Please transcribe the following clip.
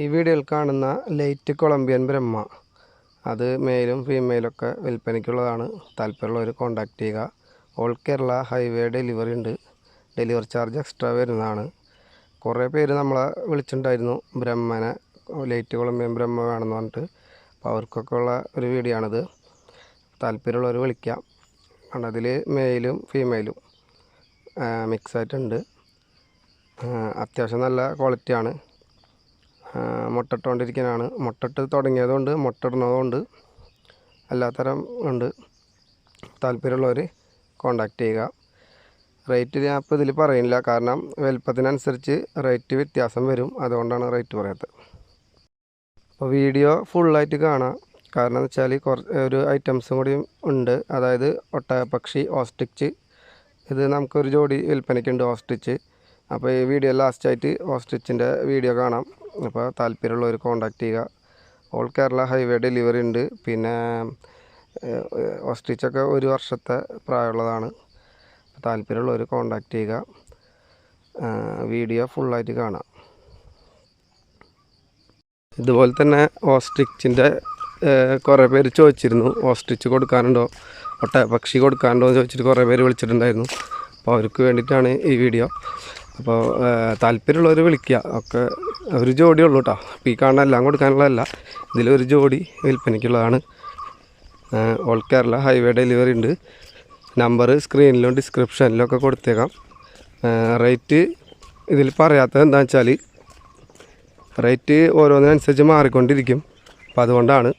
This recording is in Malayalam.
ഈ വീഡിയോയിൽ കാണുന്ന ലൈറ്റ് കൊളംബിയൻ ബ്രഹ്മ. അത് മെയിലും ഫീമെയിലൊക്കെ വിൽപ്പനയ്ക്കുള്ളതാണ്. താല്പര്യമുള്ളവർ കോൺടാക്റ്റ് ചെയ്യുക. ഓൾ കേരള ഹൈവേ ഡെലിവറി ഉണ്ട്. ഡെലിവറി ചാർജ് എക്സ്ട്രാ വരുന്നതാണ്. കുറേ പേര് നമ്മളെ വിളിച്ചിട്ടുണ്ടായിരുന്നു. ബ്രഹ്മനെ ലൈറ്റ് കൊളംബിയൻ ബ്രഹ്മ വേണമെന്ന് പറഞ്ഞിട്ട്. അപ്പോൾ അവർക്കൊക്കെ ഉള്ള ഒരു വീഡിയോ ആണിത്. താല്പര്യമുള്ളവർ വിളിക്കാം. കാരണം അതിൽ മെയിലും ഫീമെയിലും മിക്സ് ആയിട്ടുണ്ട്. അത്യാവശ്യം നല്ല ക്വാളിറ്റിയാണ് മുട്ടിട്ടുകൊണ്ടിരിക്കാനാണ് മുട്ടട്ട് തുടങ്ങിയതുകൊണ്ട് മുട്ടിടുന്നതുകൊണ്ട് എല്ലാത്തരം ഉണ്ട്. താല്പര്യമുള്ളവർ കോണ്ടാക്ട് ചെയ്യുക. റേറ്റ് ഞാൻ ഇപ്പോൾ ഇതിൽ പറയുന്നില്ല. കാരണം വലുപ്പത്തിനനുസരിച്ച് റേറ്റ് വ്യത്യാസം വരും. അതുകൊണ്ടാണ് റേറ്റ് പറയാത്തത്. അപ്പോൾ വീഡിയോ ഫുള്ളായിട്ട് കാണാം. കാരണം എന്ന് വെച്ചാൽ കുറച്ച് ഒരു ഐറ്റംസും കൂടി ഉണ്ട്. അതായത് ഒട്ടകപക്ഷി ഓസ്റ്റിച്ച് ഇത് നമുക്കൊരു ജോഡി വിൽപ്പനയ്ക്കുണ്ട് ഓസ്റ്റിച്ച് അപ്പോൾ ഈ വീഡിയോ ലാസ്റ്റായിട്ട് ഓസ്റ്റിച്ചിന്റെ വീഡിയോ കാണാം. അപ്പോൾ താല്പര്യമുള്ളവർ കോൺടാക്റ്റ് ചെയ്യുക. ഓൾ കേരള ഹൈവേ ഡെലിവറി ഉണ്ട്. പിന്നെ ഓസ്ട്രിച്ചൊക്കെ ഒരു വർഷത്തെ പ്രായമുള്ളതാണ്. താല്പര്യമുള്ളവർ കോൺടാക്റ്റ് ചെയ്യുക. വീഡിയോ ഫുള്ളായിട്ട് കാണാം. ഇതുപോലെ തന്നെ ഓസ്ട്രിച്ചിന്റെ കുറേ പേര് ചോദിച്ചിരുന്നു. ഓസ്ട്രിച്ച് കൊടുക്കാനുണ്ടോ? ഒട്ട പക്ഷി കൊടുക്കാനുണ്ടോ എന്ന് ചോദിച്ചിട്ട് കുറേ പേര് വിളിച്ചിട്ടുണ്ടായിരുന്നു. അപ്പോൾ അവർക്ക് വേണ്ടിയിട്ടാണ് ഈ വീഡിയോ. അപ്പോൾ താല്പര്യമുള്ളവർ വിളിക്കുക. ഒക്കെ ഒരു ജോഡി ഉള്ളൂ കേട്ടോ അപ്പോൾ ഈ കാണാൻ എല്ലാം കൊടുക്കാനുള്ളതല്ല. ഇതിലൊരു ജോഡി വിൽപ്പനയ്ക്കുള്ളതാണ്. ഓൾ കേരള ഹൈവേ ഡെലിവറി ഉണ്ട്. നമ്പർ സ്ക്രീനിലും ഡിസ്ക്രിപ്ഷനിലും ഒക്കെ കൊടുത്തേക്കാം. റേറ്റ് ഇതിൽ പറയാത്തത് എന്താണെന്ന് വെച്ചാൽ റേറ്റ് ഓരോന്നിനനുസരിച്ച് മാറിക്കൊണ്ടിരിക്കും. അപ്പോൾ അതുകൊണ്ടാണ്